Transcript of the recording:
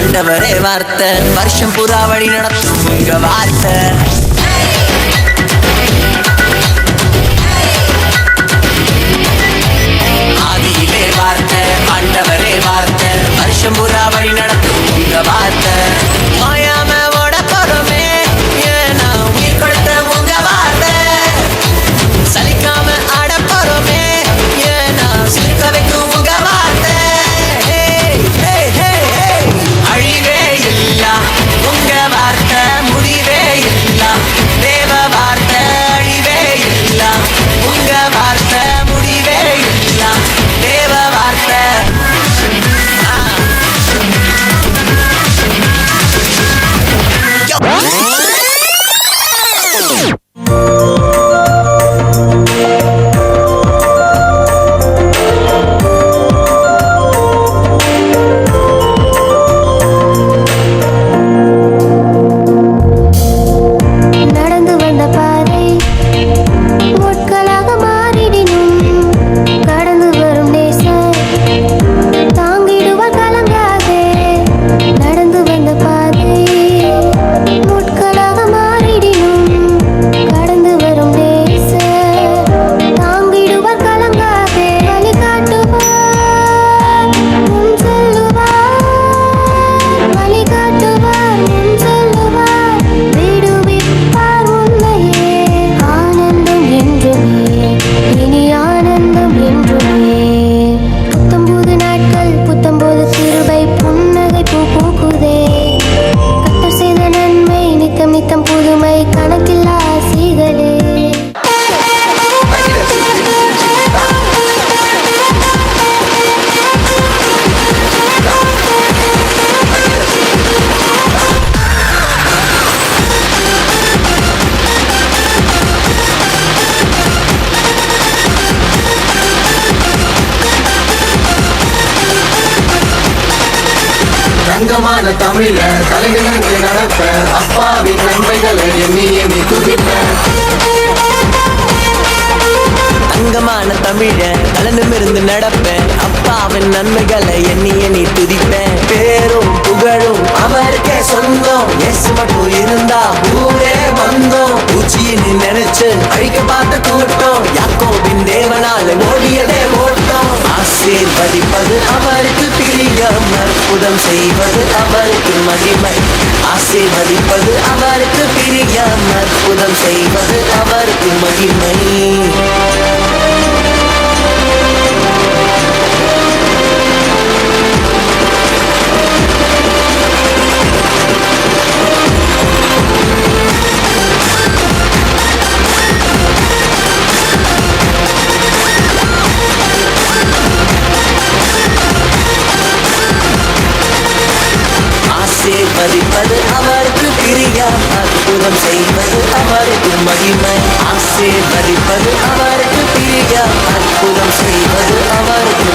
ஆண்டவரே வார்த்தை. வருஷம் புறா வழி நடத்தும் உங்க வார்த்தை. Oh! தங்கமான தமிழ தலைநிமிர்ந்து நடப்ப. அப்பாவின் நன்மைகளை எண்ணி எண்ணி துதிப்ப. தங்கமான தமிழ கலந்துமிருந்து நடப்பேன் அப்பாவின் நன்மைகளை எண்ணி எண்ணி துதிப்பேன் பேரும் புகழும் அவருக்கே சொந்தம். எஸ் மட்டும் இருந்தா ஊரே வந்தோம். பூச்சியின் நினைச்சு அழிக்க பார்த்த கூட்டம். ஆசீர்வதிப்பது அவருக்கு பிரியம். அற்புதம் செய்வது அவருக்கு மகிமை. ஆசீர்வதிப்பது அவருக்கு பிரியம். அற்புதம் செய்வது அவருக்கு மகிமை. மதிப்பது அவருக்கு பிரியம் அற்புதம் செய்வது அவருக்கு மகிமை. ஆசீர்வதிப்பது அவருக்கு பிரியம் அற்புதம் செய்வது அவருக்கு